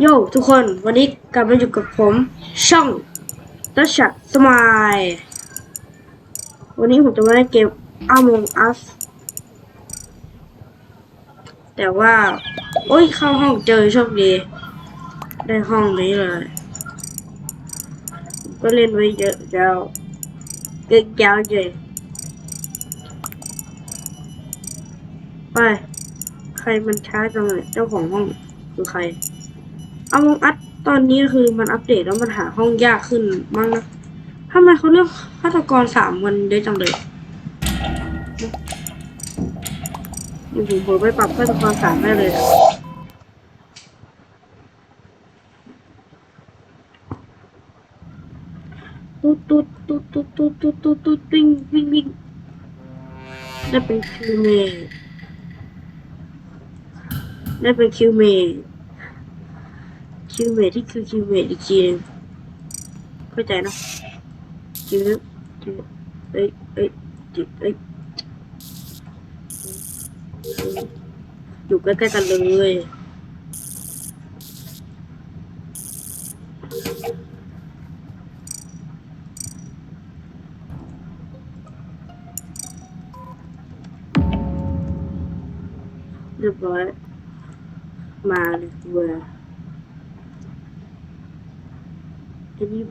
โยทุกคนวันนี้กลับมาอยู่กับผม ช่องตัชสมายวันนี้ผมจะมาเล่นเกม Among Us แต่ว่า โอ้ยเข้าห้องเจอโชคดี ได้ห้องนี้เลย ก็เล่นไว้เยอะแล้วเกินยาวเลยไป ใครมันช้าจังเลยเจ้าของห้องคือใคร เอาอัดตอนนี้คือมันอัปเดตแล้วมันหาห้องยากขึ้นมั้งนะทำไมเขาเลือกฆาตกรสามวันเยอะจังเลยอยู่ผมผลอไปปรับฆาตกรสามได้เลยตุ๊ดตุ๊ดตุ๊ดตุ๊ดตุ๊ดตุ๊ดตุ๊ดตุ๊ดวิ่งวิ่งวิ่งได้เป็นคิวเมย์ได้เป็นคิวเมย์ คิวเมทที่คือคิวเมทอีกทีนึงเข้าใจนะคิวคิวเอ้ยเอ้ยจิเอ้ยอยู่ใกล้ๆกันเลยเรียบร้อยมาเลยเว้ ยอันนี้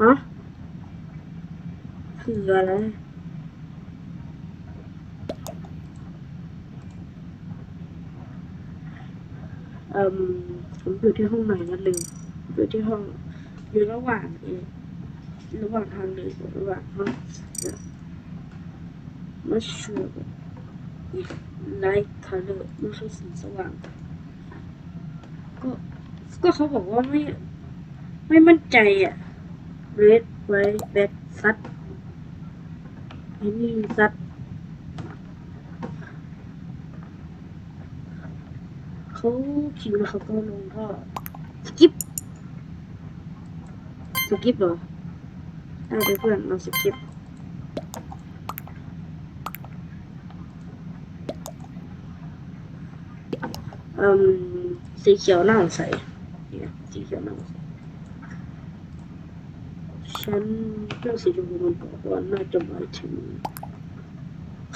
ฮะคืออะไรเอ่มผมอยู่ที่ห้องไหนนะลืมอยู่ที่ห้องอยู่ระหว่างเองระหว่างทางเดินระหว่างห้องไม่ชัวร์อีกไลท์คัลเลอร์ไม่ใช่สีสว่าง ก็ ก็เขาบอกว่าไม่ ไม่มั่นใจอะ red white black ซัดไอ้นี่ซัดเขาคิวแล้วเขาก็ลงท่อสกิปสกิปเหรอได้เลยเพื่อนเราสกิป อืมสีเขียวน่าสงสัยเนี่ยสีเขียวน่าสงสัยฉันเรื่องสีชมพูมันบอกว่าน่าจะหมายถึง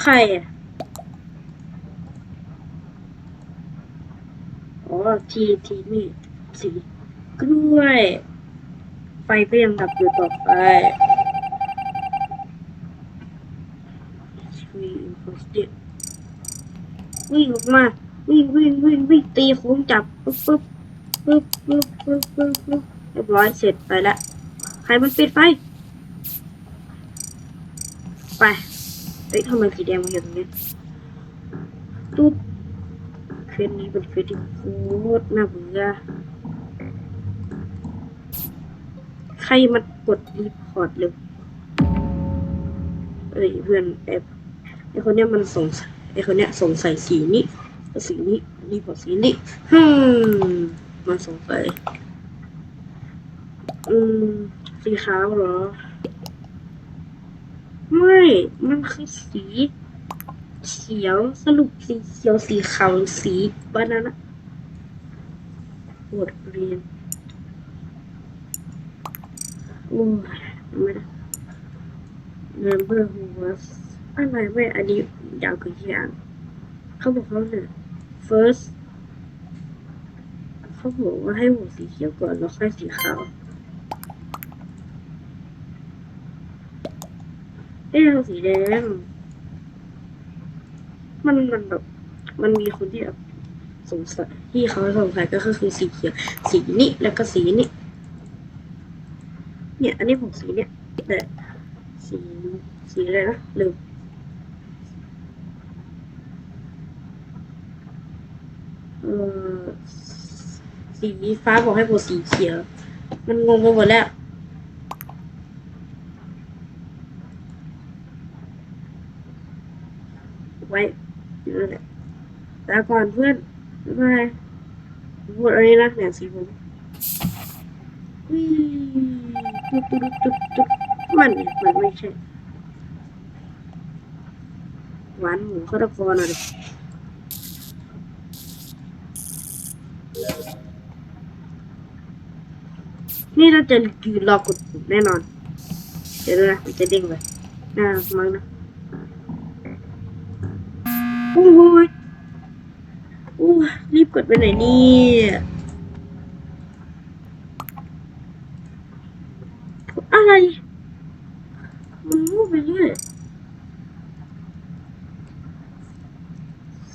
ใครอะอ๋อทีทีนี่สีกล้วยไฟก็ยังดับอยู่ต่อไป วิ่งออกมา วิ่งวิ่งวิ่งวิ่งตีโค้งจับปุ๊บปุ๊บปุ๊บปุ๊บปุ๊บปุ๊บปุ๊บเรียบร้อยเสร็จไปละใครมันปิดไฟไปเฮ้ยทำไมสีแดงมาอยู่ตรงนี้ตุ๊ดเควสนี้เป็นเควสที่โคตรน่าเบื่อใครมากดรีพอร์ตเลยเอ้ยเพื่อนแอบไอคนเนี้ยมันสงสัยไอคนเนี้ยสงสัยสีนี้ สีนี้รีพอร์ตสีนี้ฮึมมันสงสัยอืมสีขาวเหรอ ไม่ มันคือสีเขียวสรุปสีเขียวสีขาวสีบานานะปวดเรียนโอ้ยไม่ได้ remember who was อะไรไม่อันนี้ยาวกว่าที่อ่านเขาบอกเขาเนี่ย first เขาบอกว่าให้โหวตสีเขียวก่อนแล้วค่อยสีขาว เอ๊ะเอาสีแดง มันมันแบบ มันมีคนที่แบบสงสัยที่เขาสงสัยก็คือสีเขียว สีนี้แล้วก็สีนี้ เนี่ย อันนี้ผมสีเนี่ยแต่สีสีอะไรนะลืม ออสีฟ้าบอกให้ผมสีเขียว มันงงไปหมดแล้วไว้อยู่นั่นแหละลาก่อนเพื่อนบ๊ายบายพูดอะไรนะเนี่ยสีผมตุ๊ดตุ๊ดตุ๊ดตุ๊ดมันเนี่ยมันไม่ใช่หวานหมูข้าวตะกอนอะดิ นี่เราจะยืนรอกดปุ่มแน่นอน เดี๋ยวดูนะมันจะเด้งไปน่ามั้งนะโอ้ยโอ้รีบกดไปไหนนี่อะไร มันมั่วไปเรื่อย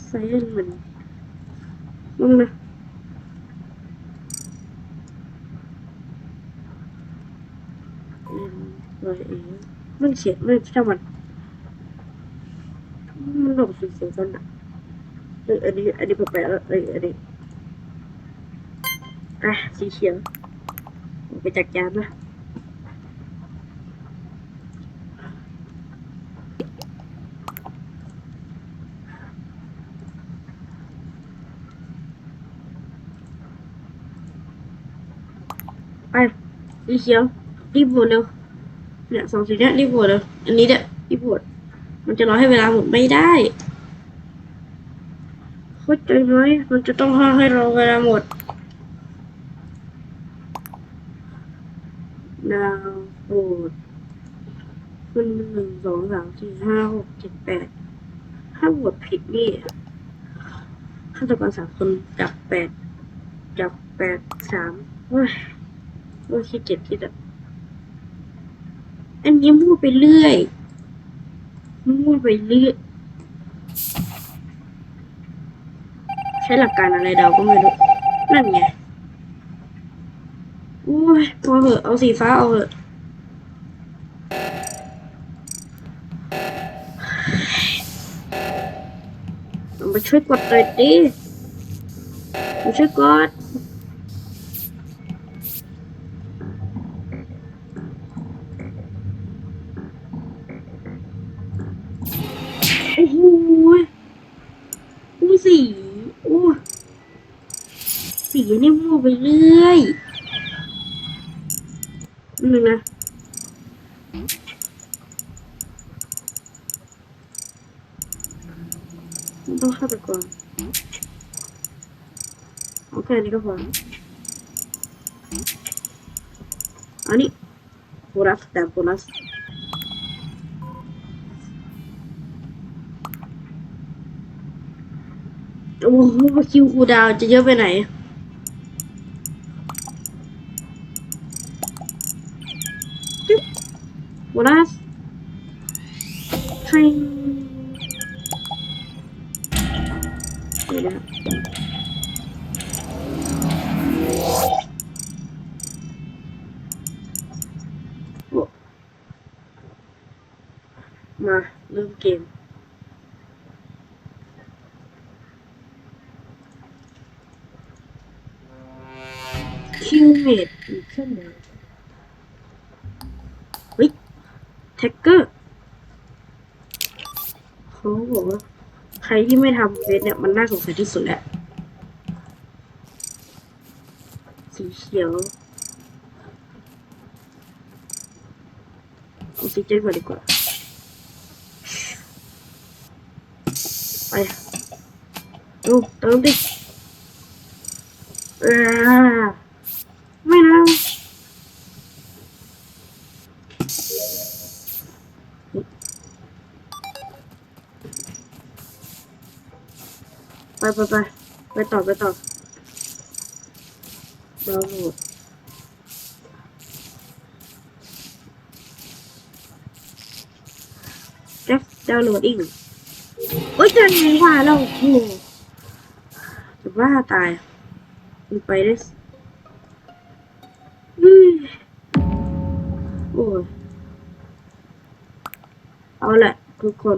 ใส่เงินมันมึงนะ เอ็นร้อยเอง มันเขียนไม่ช่างมัน มันหลงสีเสียกันอะเอออันนี้ อันนี้แปลกๆแล้วเอออันนี้ อะ สีเขียวไปจัดการนะไปสีเขียวรีบหวตเร็ว เนี่ยสองสีเนี้ยรีบโหวตเร็วอันนี้เนี่ยรีบโหวตมันจะรอให้เวลาหมดไม่ได้เข้าใจไหมมันจะต้องให้เราเวลาหมด ดาวโหวตมันหนึ่งสองสามสี่ห้าหกเจ็ดแปดถ้าโหวตผิดนี่ฆาตกรสามคนจับแปดจับแปดสามเฮ้ยโอ้ยคิดเจ็บคิดอะ อันนี้พูดไปเรื่อยพูดไปเรื่อย ใช้หลักการอะไรเดาก็ไม่รู้ นั่นไงโอ้ยพอเหอะเอาสีฟ้าเอาเหอะมาช่วยกดหน่อยดิมาช่วยกด โอ้โหยอู้ สีอู้สีนี่มั่วไปเรื่อยหนึ่งนะต้องเข้าไปก่อนโอเคอันนี้ก็พออันนี้โบนัสแต่โบนัส อ้โหคิวคูดาวจะเยอะไปไหนจึ๊บโบนัสให้เดี๋ยวนะโอ้มาเริ่มเกม คิวเมดอีกเช่นเดิมเฮ้ยแท็กเกอร์เขาบอกว่าใครที่ไม่ทำเฟสเนี่ยมันน่าสงสัยที่สุดแหละสีเขียวออกซิเจนก่อนดีกว่า ไปดูเติมดิเออไม่นะ ไปไปไปไปต่อไปต่อดาวโหลดจะดาวโหลดอีกโอ้ยจะไงว่าเราโอ้โหจะว่าตายมันไปได้สอืมโอ้ยเอาแหละทุกคน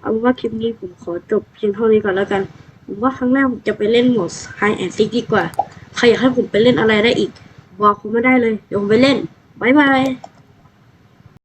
เอาว่าคลิปนี้ผมขอจบเพียงเท่านี้ก่อนแล้วกัน ผมว่าครั้งหน้าผมจะไปเล่นโหมด High and Seek ดีกว่า ใครอยากให้ผมไปเล่นอะไรได้อีก บอกผมมาได้เลย เดี๋ยวผมไปเล่น บ๊ายบาย